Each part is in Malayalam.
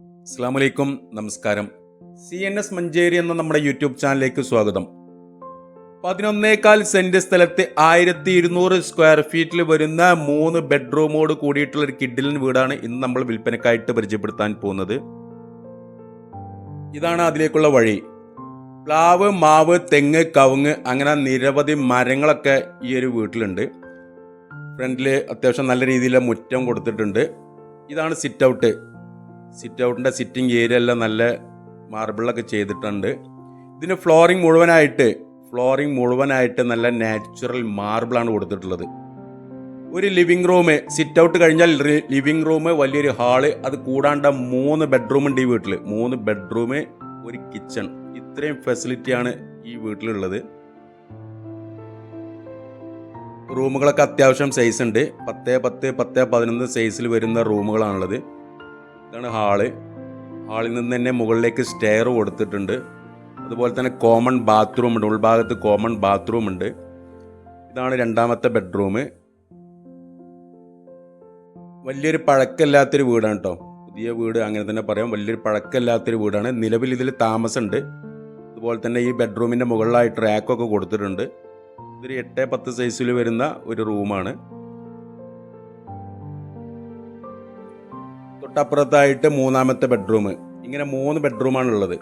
അസ്സാം വലൈക്കും നമസ്കാരം. സി എൻ എസ് മഞ്ചേരി എന്ന നമ്മുടെ യൂട്യൂബ് ചാനലിലേക്ക് സ്വാഗതം. പതിനൊന്നേകാൽ സെന്റ് സ്ഥലത്ത് ആയിരത്തി ഇരുന്നൂറ് സ്ക്വയർ ഫീറ്റിൽ വരുന്ന മൂന്ന് ബെഡ്റൂമോട് കൂടിയിട്ടുള്ള ഒരു കിഡിലിൻ വീടാണ് ഇന്ന് നമ്മൾ വിൽപ്പനക്കായിട്ട് പരിചയപ്പെടുത്താൻ പോകുന്നത്. ഇതാണ് അതിലേക്കുള്ള വഴി. പ്ലാവ് മാവ് തെങ്ങ് കവുങ്ങ് അങ്ങനെ നിരവധി മരങ്ങളൊക്കെ ഈ ഒരു വീട്ടിലുണ്ട്. ഫ്രണ്ടിൽ അത്യാവശ്യം നല്ല രീതിയിലുള്ള മുറ്റം കൊടുത്തിട്ടുണ്ട്. ഇതാണ് സിറ്റ് ഔട്ട് സിറ്റ് ഔട്ടിന്റെ സിറ്റിംഗ് ഏരിയ എല്ലാം നല്ല മാർബിളൊക്കെ ചെയ്തിട്ടുണ്ട്. ഇതിന് ഫ്ലോറിംഗ് മുഴുവനായിട്ട് ഫ്ലോറിംഗ് മുഴുവനായിട്ട് നല്ല നാച്ചുറൽ മാർബിളാണ് കൊടുത്തിട്ടുള്ളത്. ഒരു ലിവിംഗ് റൂം സിറ്റ് ഔട്ട് കഴിഞ്ഞാൽ ലിവിംഗ് റൂം വലിയൊരു ഹാൾ അത് കൂടാണ്ട മൂന്ന് ബെഡ്റൂം ഉണ്ട് ഈ വീട്ടിൽ മൂന്ന് ബെഡ്റൂം ഒരു കിച്ചൺ ഇത്രയും ഫെസിലിറ്റിയാണ് ഈ വീട്ടിലുള്ളത്. റൂമുകളൊക്കെ അത്യാവശ്യം സൈസ് ഉണ്ട്. പത്ത് പത്ത് പത്ത് പതിനൊന്ന് സൈസിൽ വരുന്ന റൂമുകളാണുള്ളത്. ഇതാണ് ഹാൾ. ഹാളിൽ നിന്ന് തന്നെ മുകളിലേക്ക് സ്റ്റെയർ കൊടുത്തിട്ടുണ്ട്. അതുപോലെ തന്നെ കോമൺ ബാത്റൂം ഉണ്ട്. ഉൾഭാഗത്ത് കോമൺ ബാത്റൂം ഉണ്ട്. ഇതാണ് രണ്ടാമത്തെ ബെഡ്റൂം വലിയൊരു പഴക്കമില്ലാത്തൊരു വീടാണ് കേട്ടോ പുതിയ വീട് അങ്ങനെ തന്നെ പറയാം. വലിയൊരു പഴക്കമില്ലാത്തൊരു വീടാണ്. നിലവിൽ ഇതിൽ താമസമുണ്ട്. അതുപോലെ തന്നെ ഈ ബെഡ്റൂമിന്റെ മുകളിലായിട്ട് റാക്കൊക്കെ കൊടുത്തിട്ടുണ്ട്. ഇതൊരു എട്ട് പത്ത് സൈസിൽ വരുന്ന ഒരു റൂമാണ് തൊട്ടപ്പുറത്തായിട്ട് മൂന്നാമത്തെ ബെഡ്റൂം ഇങ്ങനെ മൂന്ന് ബെഡ്റൂമാണ് ഉള്ളത്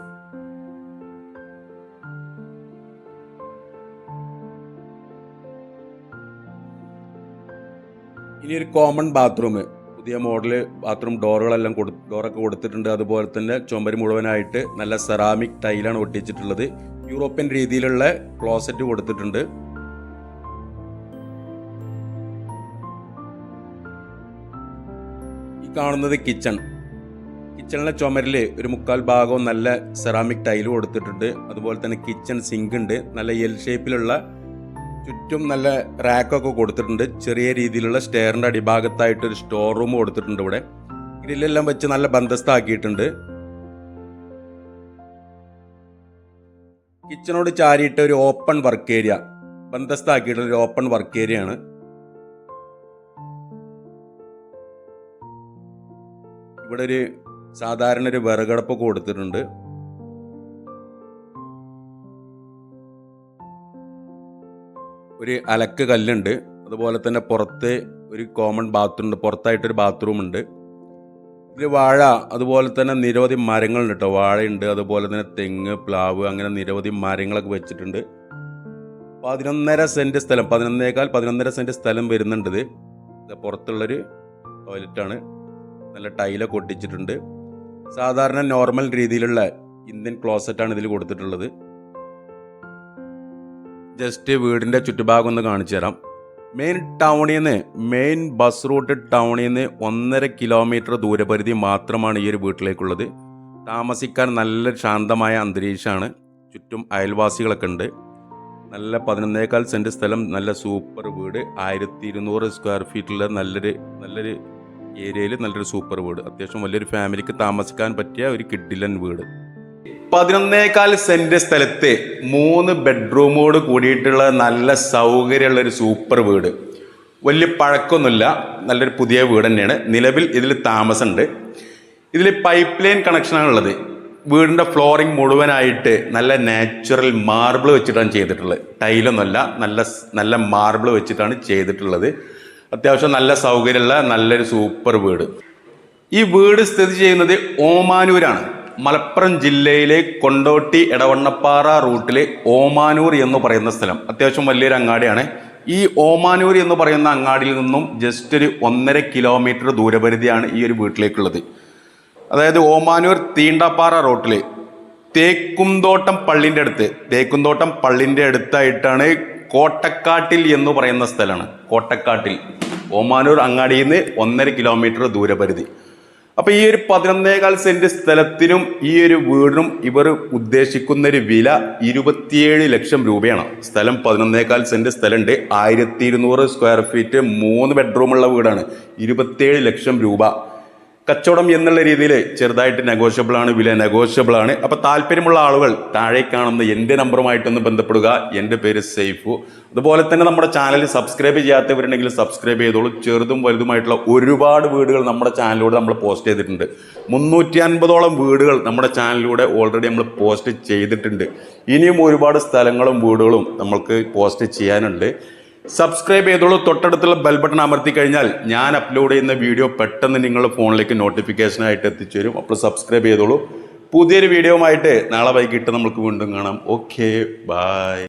ഇനി ഒരു കോമൺ ബാത്റൂം പുതിയ മോഡൽ ബാത്റൂം ഡോറുകളെല്ലാം കൊടു ഡോറൊക്കെ കൊടുത്തിട്ടുണ്ട്. അതുപോലെ തന്നെ ചുമരി മുഴുവനായിട്ട് നല്ല സെറാമിക് ടൈലാണ് ഒട്ടിച്ചിട്ടുള്ളത്. യൂറോപ്യൻ രീതിയിലുള്ള ക്ലോസറ്റ് കൊടുത്തിട്ടുണ്ട്. ഈ കാണുന്നത് കിച്ചൺ കിച്ചണിലെ ചുമരിൽ ഒരു മുക്കാൽ ഭാഗവും നല്ല സെറാമിക് ടൈലും കൊടുത്തിട്ടുണ്ട്. അതുപോലെ തന്നെ കിച്ചൺ സിങ്ക് ഉണ്ട്. നല്ല എൽ ഷേപ്പിലുള്ള ചുറ്റും നല്ല റാക്കൊക്കെ കൊടുത്തിട്ടുണ്ട്. ചെറിയ രീതിയിലുള്ള സ്റ്റെയറിന്റെ അടിഭാഗത്തായിട്ട് ഒരു സ്റ്റോർ റൂം കൊടുത്തിട്ടുണ്ട് ഇവിടെ. ഗ്രില്ലെല്ലാം വെച്ച് നല്ല ബന്ധസ്ഥാക്കിയിട്ടുണ്ട് കിച്ചണോട് ചാരിയിട്ട് ഒരു ഓപ്പൺ വർക്ക് ഏരിയ ബന്ധസ്ഥാക്കിയിട്ടുള്ള ഒരു ഓപ്പൺ വർക്ക് ഏരിയ ആണ്. ഇവിടെ ഒരു സാധാരണ ഒരു വിറകടപ്പൊക്കെ കൊടുത്തിട്ടുണ്ട്. ഒരു അലക്ക് കല്ലുണ്ട്. അതുപോലെ തന്നെ പുറത്ത് ഒരു കോമൺ ബാത്റൂം ഉണ്ട്. പുറത്തായിട്ടൊരു ബാത്റൂം ഉണ്ട്. ഇതിൽ വാഴ അതുപോലെ തന്നെ നിരവധി മരങ്ങളുണ്ട് കേട്ടോ വാഴയുണ്ട് അതുപോലെ തന്നെ തെങ്ങ് പ്ലാവ് അങ്ങനെ നിരവധി മരങ്ങളൊക്കെ വെച്ചിട്ടുണ്ട്. പതിനൊന്നര സെന്റ് സ്ഥലം പതിനൊന്നേക്കാൾ പതിനൊന്നര സെന്റ് സ്ഥലം വരുന്നുണ്ട് ഇത്. പുറത്തുള്ളൊരു ടോയ്ലറ്റാണ് നല്ല ടൈലൊക്കെ ഒട്ടിച്ചിട്ടുണ്ട്. സാധാരണ നോർമൽ രീതിയിലുള്ള ഇന്ത്യൻ ക്ലോസറ്റാണ് ഇതിൽ കൊടുത്തിട്ടുള്ളത്. ജസ്റ്റ് വീടിന്റെ ചുറ്റുഭാഗം ഒന്ന് കാണിച്ചു തരാം. മെയിൻ ടൗണിൽ നിന്ന് മെയിൻ ബസ് റൂട്ട് ടൗണിൽ നിന്ന് ഒന്നര കിലോമീറ്റർ ദൂരപരിധി മാത്രമാണ് ഈ ഒരു വീട്ടിലേക്കുള്ളത്. താമസിക്കാൻ നല്ല ശാന്തമായ അന്തരീക്ഷമാണ്. ചുറ്റും അയൽവാസികളൊക്കെ ഉണ്ട്. നല്ല പതിനൊന്നേക്കാൽ സെന്റ് സ്ഥലം നല്ല സൂപ്പർ വീട്. ആയിരത്തി ഇരുന്നൂറ് സ്ക്വയർ ഫീറ്റിലുള്ള നല്ലൊരു നല്ലൊരു ഏരിയയിൽ നല്ലൊരു സൂപ്പർ വീട്. അത്യാവശ്യം വലിയൊരു ഫാമിലിക്ക് താമസിക്കാൻ പറ്റിയ ഒരു കിഡിലൻ വീട്. പതിനൊന്നേകാൽ സെന്റ് സ്ഥലത്ത് മൂന്ന് ബെഡ്റൂമോട് കൂടിയിട്ടുള്ള നല്ല സൗകര്യമുള്ള ഒരു സൂപ്പർ വീട്. വലിയ പഴക്കമൊന്നുമില്ല. നല്ലൊരു പുതിയ വീട് തന്നെയാണ്. നിലവിൽ ഇതിൽ താമസമുണ്ട്. ഇതിൽ പൈപ്പ് ലൈൻ കണക്ഷനാണ് ഉള്ളത്. വീടിന്റെ ഫ്ലോറിംഗ് മുഴുവനായിട്ട് നല്ല നാച്ചുറൽ മാർബിൾ വെച്ചിട്ടാണ് ചെയ്തിട്ടുള്ളത്. ടൈലൊന്നുമല്ല നല്ല നല്ല മാർബിൾ വെച്ചിട്ടാണ് ചെയ്തിട്ടുള്ളത്. അത്യാവശ്യം നല്ല സൗകര്യമുള്ള നല്ലൊരു സൂപ്പർ വീട്. ഈ വീട് സ്ഥിതി ചെയ്യുന്നത് ഓമാനൂരാണ്. മലപ്പുറം ജില്ലയിലെ കൊണ്ടോട്ടി എടവണ്ണപ്പാറ റൂട്ടിലെ ഓമാനൂർ എന്ന് പറയുന്ന സ്ഥലം. അത്യാവശ്യം വലിയൊരു അങ്ങാടിയാണ്. ഈ ഓമാനൂർ എന്ന് പറയുന്ന അങ്ങാടിയിൽ നിന്നും ജസ്റ്റ് ഒരു ഒന്നര കിലോമീറ്റർ ദൂരപരിധിയാണ് ഈ ഒരു വീട്ടിലേക്കുള്ളത്. അതായത് ഓമാനൂർ തീണ്ടപ്പാറ റോട്ടിൽ തേക്കുംതോട്ടം പള്ളിന്റെ അടുത്ത് തേക്കുംതോട്ടം പള്ളിന്റെ അടുത്തായിട്ടാണ് കോട്ടക്കാട്ടിൽ എന്ന് പറയുന്ന സ്ഥലമാണ്. കോട്ടക്കാട്ടിൽ. ഓമാനൂർ അങ്ങാടിയിൽ നിന്ന് ഒന്നര കിലോമീറ്റർ ദൂരപരിധി. അപ്പോൾ ഈ ഒരു പതിനൊന്നേകാൽ സെന്റ് സ്ഥലത്തിനും ഈ ഒരു വീടിനും ഇവർ ഉദ്ദേശിക്കുന്ന ഒരു വില ഇരുപത്തിയേഴ് ലക്ഷം രൂപയാണ്. സ്ഥലം പതിനൊന്നേകാൽ സെന്റ് സ്ഥലമുണ്ട് ആയിരത്തി ഇരുന്നൂറ് സ്ക്വയർ ഫീറ്റ് മൂന്ന് ബെഡ്റൂമുള്ള വീടാണ്. ഇരുപത്തിയേഴ് ലക്ഷം രൂപ. കച്ചവടം എന്നുള്ള രീതിയിൽ ചെറുതായിട്ട് നെഗോഷ്യബിൾ ആണ് വില നെഗോഷ്യബിൾ ആണ്. അപ്പോൾ താല്പര്യമുള്ള ആളുകൾ താഴെ കാണുന്ന എന്റെ നമ്പറുമായിട്ടൊന്ന് ബന്ധപ്പെടുക. എന്റെ പേര് സൈഫു അതുപോലെ തന്നെ നമ്മുടെ ചാനൽ സബ്സ്ക്രൈബ് ചെയ്യാത്തവരുണ്ടെങ്കിൽ സബ്സ്ക്രൈബ് ചെയ്തോളൂ. ചെറുതും വലുതുമായിട്ടുള്ള ഒരുപാട് വീടുകൾ നമ്മുടെ ചാനലിലൂടെ നമ്മൾ പോസ്റ്റ് ചെയ്തിട്ടുണ്ട്. മുന്നൂറ്റി അൻപതോളം വീടുകൾ നമ്മുടെ ചാനലിലൂടെ ഓൾറെഡി നമ്മൾ പോസ്റ്റ് ചെയ്തിട്ടുണ്ട്. ഇനിയും ഒരുപാട് സ്ഥലങ്ങളും വീടുകളും നമ്മൾക്ക് പോസ്റ്റ് ചെയ്യാനുണ്ട്. സബ്സ്ക്രൈബ് ചെയ്തോളൂ. തൊട്ടടുത്തുള്ള ബെൽ ബട്ടൺ അമർത്തി കഴിഞ്ഞാൽ ഞാൻ അപ്ലോഡ് ചെയ്യുന്ന വീഡിയോ പെട്ടെന്ന് നിങ്ങളുടെ ഫോണിലേക്ക് നോട്ടിഫിക്കേഷനായിട്ട് എത്തിച്ചേരും. അപ്പോൾ സബ്സ്ക്രൈബ് ചെയ്തോളൂ. പുതിയൊരു വീഡിയോ ആയിട്ട് നാളെ വൈകിട്ട് നമുക്ക് വീണ്ടും കാണാം. Okay bye